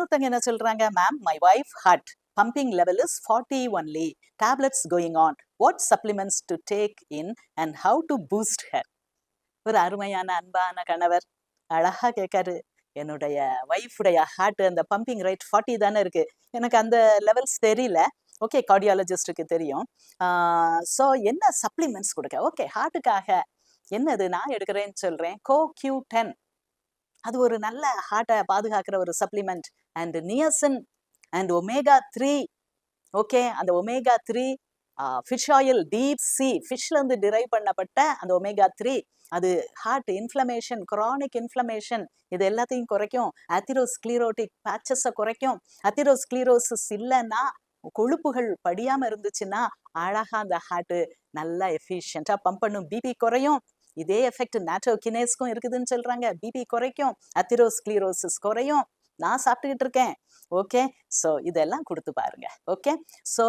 இன்னொருத்தங்க என்ன சொல்றாங்க ma'am my wife heart pumping level is forty only tablets going on what supplements to take in and how to boost her ஒரு அருமையான அன்பான கணவர். அழகா கேட்காரு. என்னுடைய ஒய்ஃபுடைய ஹார்ட் அந்த பம்பிங் ரேட் ஃபார்ட்டி தானே இருக்கு. எனக்கு அந்த லெவல்ஸ் தெரியல. ஓகே கார்டியாலஜிஸ்டுக்கு தெரியும். ஸோ என்ன சப்ளிமெண்ட்ஸ் கொடுக்க? ஓகே ஹார்ட்டுக்காக என்னது? நான் எடுக்கிறேன்னு சொல்றேன். கோ கியூ டென் அது ஒரு நல்ல ஹார்ட்டை பாதுகாக்கிற ஒரு supplement and niacin and omega three okay அந்த omega three fish oil deep sea ஃபிஷ்ல இருந்து டிரைவ் பண்ணப்பட்ட அந்த ஒமேகா த்ரீ அது ஹார்ட் இன்ஃப்ளமேஷன் குரானிக் இன்ஃப்ளமேஷன் இது எல்லாத்தையும் குறைக்கும். அத்திரோஸ்க்ளீரோட்டிக் பேச்சஸை குறைக்கும். அத்திரோஸ்க்ளீரோசிஸ் இல்லைன்னா கொழுப்புகள் படியாமல் இருந்துச்சுன்னா அழகாக அந்த ஹார்ட்டு நல்லா எஃபிஷியண்டாக பம்ப் பண்ணும். பிபி குறையும். இதே எஃபெக்ட் நாட்டோகினேஸ்க்கும் இருக்குதுன்னு சொல்றாங்க. பிபி குறைக்கும் அத்திரோஸ்கிளீரோசிஸ் குறையும். நான் சாப்பிட்டுக்கிட்டு இருக்கேன். ஓகே ஸோ இதெல்லாம் கொடுத்து பாருங்க. ஓகே ஸோ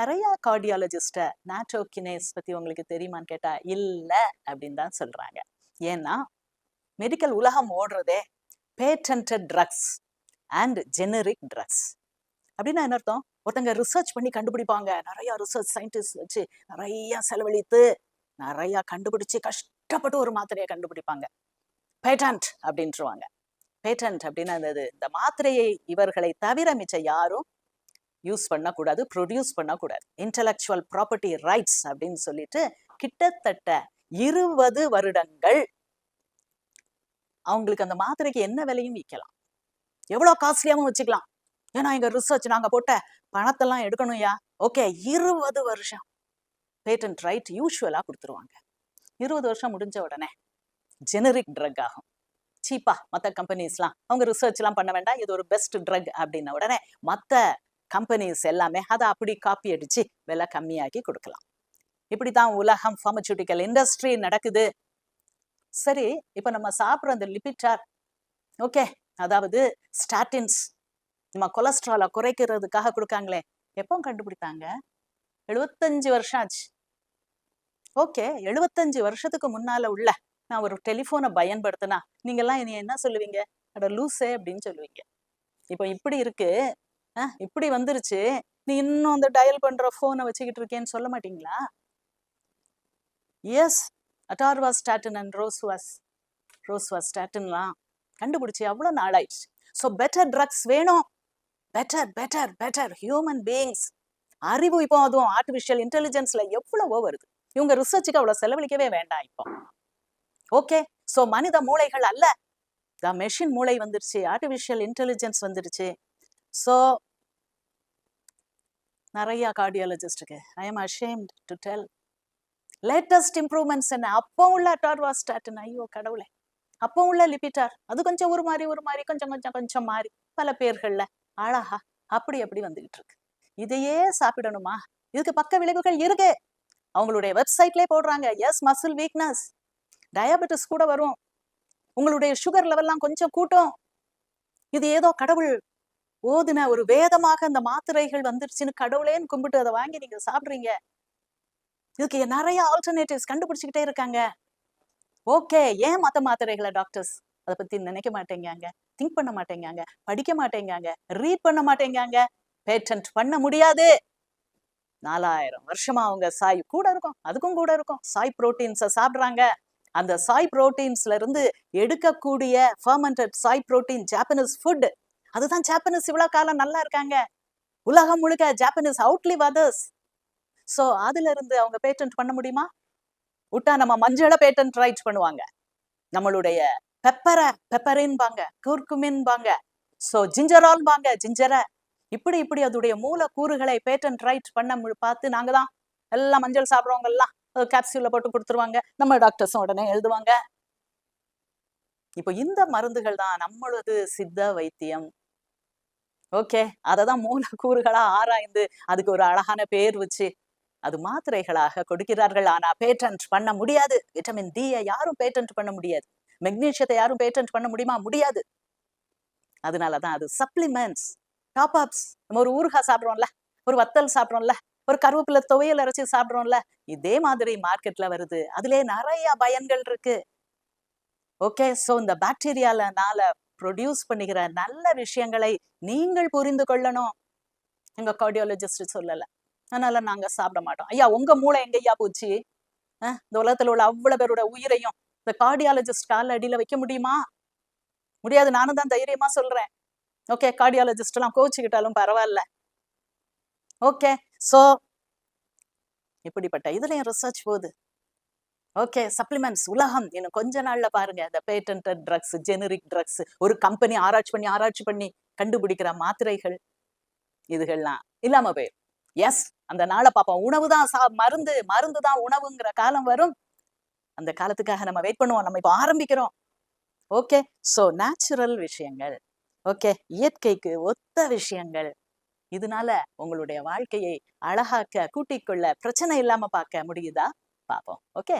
நிறைய கார்டியாலஜிஸ்ட நாட்டோகினேஸ் பத்தி உங்களுக்கு தெரியுமான்னு கேட்டா இல்ல அப்படின்னு தான் சொல்றாங்க. ஏன்னா மெடிக்கல் உலகம் ஓடுறதே patented drugs and generic drugs அப்படின்னா என்ன அர்த்தம்? ஒருத்தங்க ரிசர்ச் பண்ணி கண்டுபிடிப்பாங்க. நிறைய ரிசர்ச் சயின்டிஸ்ட் வச்சு நிறைய செலவழித்து நிறைய கண்டுபிடிச்சு கஷ்டப்பட்டு ஒரு மாத்திரையை கண்டுபிடிப்பாங்க. பேட்டன்ட் அப்படின்ட்டுருவாங்க பேட்டன்ட் அப்படின்னு அது இந்த மாத்திரையை இவர்களை தவிர மிச்ச யாரும் யூஸ் பண்ணக்கூடாது ப்ரொடியூஸ் பண்ணக்கூடாது. இன்டலெக்சுவல் ப்ராப்பர்ட்டி ரைட்ஸ் அப்படின்னு சொல்லிட்டு கிட்டத்தட்ட இருபது வருடங்கள் அவங்களுக்கு அந்த மாத்திரைக்கு என்ன விலையும் விற்கலாம். எவ்வளோ காஸ்ட்லியாவும் வச்சுக்கலாம். ஏன்னா எங்கள் ரிசர்ச் நாங்க போட்ட பணத்தெல்லாம் எடுக்கணும்யா. ஓகே இருபது வருஷம். பேட்டன்ட் ரைட் யூஸ்வலாக கொடுத்துருவாங்க. இருபது வருஷம் முடிஞ்ச உடனே ஜெனரிக் ட்ரக் ஆகும். சீப்பா மற்ற கம்பெனிஸ்லாம் அவங்க ரிசர்ச்லாம் பண்ண வேண்டாம் இது ஒரு பெஸ்ட் ட்ரக் அப்படின்ன உடனே மற்ற கம்பெனிஸ் எல்லாமே அதை அப்படி காப்பி அடிச்சு விலை கம்மியாக்கி கொடுக்கலாம். இப்படித்தான் உலகம் ஃபார்மசூட்டிக்கல் இண்டஸ்ட்ரி நடக்குது. சரி இப்ப நம்ம சாப்பிட்ற அந்த லிபிட்டார் ஓகே அதாவது ஸ்டாட்டின்ஸ் நம்ம கொலஸ்ட்ராலை குறைக்கிறதுக்காக கொடுக்காங்களே எப்போ கண்டுபிடித்தாங்க எழுபத்தஞ்சு வருஷம் ஆச்சு. ஓகே எழுபத்தஞ்சு வருஷத்துக்கு முன்னால உள்ள நான் ஒரு டெலிஃபோனை பயன்படுத்தினா நீங்கெல்லாம் என்னை என்ன சொல்லுவீங்க? அட லூஸே அப்படின்னு சொல்லுவீங்க. இப்போ இப்படி இருக்கு. இப்படி வந்துருச்சு. நீ இன்னும் அந்த டயல் பண்ற போனை வச்சுக்கிட்டு இருக்கேன்னு சொல்ல மாட்டீங்களா? எஸ் அட்டார்வா ஸ்டாட்டன் அண்ட் ரோஸ்வாஸ் ரோஸ்வாஸ் ஸ்டாட்டின்லாம் கண்டுபிடிச்சி அவ்வளோ நாளாயிடுச்சு. ஸோ பெட்டர் ட்ரக்ஸ் வேணும். Better better better human beings அறிவு இப்போ அதுவும் ஆர்டிஃபிஷியல் இன்டெலிஜென்ஸ்ல எவ்வளவோ வருது. இவங்க ரிசர்ச்சுக்கு அவ்வளவு செலவழிக்கவே வேண்டாம் இப்போ. ஓகே சோ மனித மூளைகள் அல்ல. த மெஷின் மூளை வந்துருச்சு. ஆர்டிஃபிஷியல் இன்டெலிஜென்ஸ் வந்துருச்சு. ஸோ நிறைய கார்டியாலஜிஸ்டுக்கு I am ashamed to tell latest improvements என்ன? அப்போ உள்ள டார்வாஸ்டாட்டின் ஐயோ கடவுளே. அப்போ உள்ள லிபிட்டார் அது கொஞ்சம் ஒரு மாதிரி ஒரு மாதிரி கொஞ்சம் கொஞ்சம் கொஞ்சம் மாறி. பல பேர்கள்ல. அழகா. அப்படி அப்படி வந்துகிட்டு இருக்கு. இதையே சாப்பிடணுமா? இதுக்கு பக்க விளைவுகள் இருக்கு. அவங்களுடைய வெப்சைட்லயே போடுறாங்க. எஸ் மசில் வீக்னஸ் டயபெட்டிஸ் கூட வரும். உங்களுடைய சுகர் லெவல்லாம் கொஞ்சம் கூட்டும். இது ஏதோ கடவுள் ஓதுன ஒரு வேதமாக அந்த மாத்திரைகள் வந்துருச்சுன்னு கடவுளேன்னு கும்பிட்டு அதை வாங்கி நீங்க சாப்பிடுறீங்க. இதுக்கு நிறைய ஆல்டர்னேட்டிவ்ஸ் கண்டுபிடிச்சுக்கிட்டே இருக்காங்க. ஓகே ஏன் மத்த மாத்திரைகளை டாக்டர்ஸ் அதை பத்தி நினைக்க மாட்டேங்காங்க? திங்க் பண்ண மாட்டேங்காங்க? படிக்க மாட்டேங்காங்க? ரீட் பண்ண மாட்டேங்காங்க? பேட்டன்ட் பண்ண முடியாது. நாலாயிரம் வருஷமா அவங்க சாய் கூட இருக்கும் அதுக்கும் கூட இருக்கும். சாய் புரோட்டீன்ஸை சாப்பிட்றாங்க. அந்த சாய் புரோட்டீன்ஸ்ல இருந்து எடுக்கக்கூடிய fermented soy protein Japanese food அதுதான் ஜாப்பனீஸ் இவ்வளோ காலம் நல்லா இருக்காங்க. உலகம் முழுக்க ஜாப்பனீஸ் அவுட்லிவ் அதர்ஸ் சோ அதுல இருந்து அவங்க பேட்டன்ட் பண்ண முடியுமா? விட்டா நம்ம மஞ்சளை பேட்டன்ட் ரைட் பண்ணுவாங்க. நம்மளுடைய பெப்பரை பெப்பரின்பாங்க குர்குமின்பாங்க சோ ஜிஞ்சரால்பாங்க ஜிஞ்சரை இப்படி இப்படி அதோடைய மூலக்கூறுகளை பேட்டன்ட் ரைட் பண்ண பார்த்து நாங்க தான் எல்லாம் மஞ்சள் சாப்பிடுறவங்க எல்லாம் கேப்சியூல போட்டு கொடுத்துருவாங்க. நம்ம டாக்டர்ஸும் உடனே எழுதுவாங்க. இப்போ இந்த மருந்துகள் தான் நம்மளது சித்த வைத்தியம். ஓகே அதை தான் மூலக்கூறுகளா ஆராய்ந்து அதுக்கு ஒரு அழகான பேர் வச்சு அது மாத்திரைகளாக கொடுக்கிறார்கள். ஆனா பேட்டன்ட் பண்ண முடியாது. விட்டமின் டி யாரும் பேட்டன்ட் பண்ண முடியாது. மெக்னீஷியத்தை யாரும் பேட்டன்ட் பண்ண முடியுமா? முடியாது. அதனாலதான் அது சப்ளிமெண்ட்ஸ் டாப் அப்ஸ் நம்ம ஒரு ஊறுகாய் சாப்பிட்றோம்ல ஒரு வத்தல் சாப்பிட்றோம்ல ஒரு கருவேப்பிலை துவையல் அரைச்சி சாப்பிடுறோம்ல இதே மாதிரி மார்க்கெட்ல வருது. அதுலயே நிறைய பயன்கள் இருக்கு. ஓகே சோ இந்த பாக்டீரியாலனால ப்ரொடியூஸ் பண்ணுகிற நல்ல விஷயங்களை நீங்கள் புரிந்து கொள்ளணும். எங்க கார்டியாலஜிஸ்ட் சொல்லல. அதனால நாங்க சாப்பிட மாட்டோம். ஐயா உங்க மூளை எங்கய்யா போச்சு? இந்த உலகத்துல உள்ள அவ்வளவு பேரோட உயிரையும் இந்த கார்டியாலஜிஸ்ட் கால அடியில வைக்க முடியுமா? முடியாது. நானும் தான் தைரியமா சொல்றேன். ஓகே கார்டியாலஜிஸ்ட் எல்லாம் பரவாயில்ல. ஓகே சோ இப்படிப்பட்ட இதுலயும் ரிசர்ச் போகுது. ஓகே சப்ளிமெண்ட்ஸ் உலகம். இன்னும் கொஞ்ச நாள்ல பாருங்க. இந்த பேட்டன்ட் ட்ரக்ஸ் ஜெனரிக் ட்ரக்ஸ் ஒரு கம்பெனி ஆராய்ச்சி பண்ணி ஆராய்ச்சி பண்ணி கண்டுபிடிக்கிற மாத்திரைகள் இதுகள்லாம் இல்லாம போயிடும். எஸ் அந்த நாளை பார்ப்போம். உணவு தான் சா மருந்து மருந்து தான் உணவுங்கிற காலம் வரும். அந்த காலத்துக்காக நம்ம வெயிட் பண்ணுவோம். நம்ம இப்போ ஆரம்பிக்கிறோம். ஓகே சோ நேச்சுரல் விஷயங்கள். ஓகே. இயற்கைக்கு ஒத்த விஷயங்கள். இதனால உங்களுடைய வாழ்க்கையை அழகாக்க கூட்டிக் கொள்ள பிரச்சனை இல்லாம பார்க்க முடியுதா? பார்ப்போம். ஓகே.